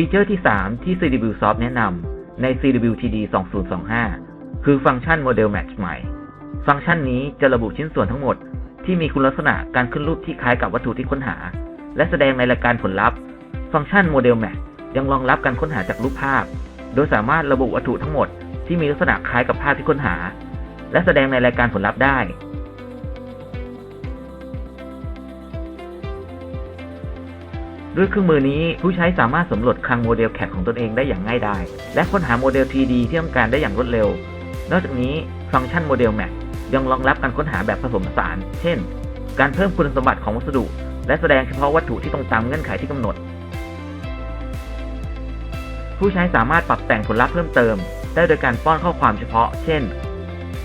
ฟีเจอร์ที่ 3 ที่ CWSoft แนะนำใน CWTD 2025 คือฟังก์ชัน Model Match ใหม่ ฟังก์ชันนี้จะระบุชิ้นส่วนทั้งหมด ที่มีคุณลักษณะการขึ้นรูปที่คล้ายกับวัตถุที่ค้นหา และแสดงในรายการผลลัพธ์ ฟังก์ชัน Model Match ยังรองรับการค้นหาจากรูปภาพ โดยสามารถระบุวัตถุทั้งหมด ที่มีลักษณะคล้ายกับภาพที่ค้นหา และแสดงในรายการผลลัพธ์ได้ ด้วยเครื่องมือนี้ผู้ใช้สามารถสำรวจคลังโมเดลแค t ของตนเองได้อย่างง่ายดายและค้นหาโมเดล 3D ที่ต้องการได้อย่างรวดเร็ว นอกจากนี้ฟังก์ชันโมเดล Match ยังรองรับการค้นหาแบบผสมผสาน เช่น การเพิ่มคุณสมบัติของวัสดุ และแสดงเฉพาะวัตถุที่ตรงตามเงื่อนไขที่กำหนด ผู้ใช้สามารถปรับแต่งผลลัพธ์เพิ่มเติม ได้โดยการป้อนข้อความเฉพาะ เช่น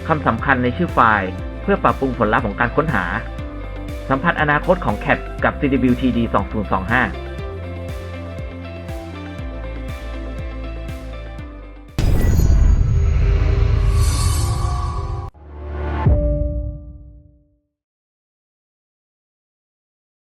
คำสำคัญในชื่อไฟล์ เพื่อปรับปรุงผลลัพธ์ของการค้นหา สัมผัสอนาคตของแคปกับ CWTD 2025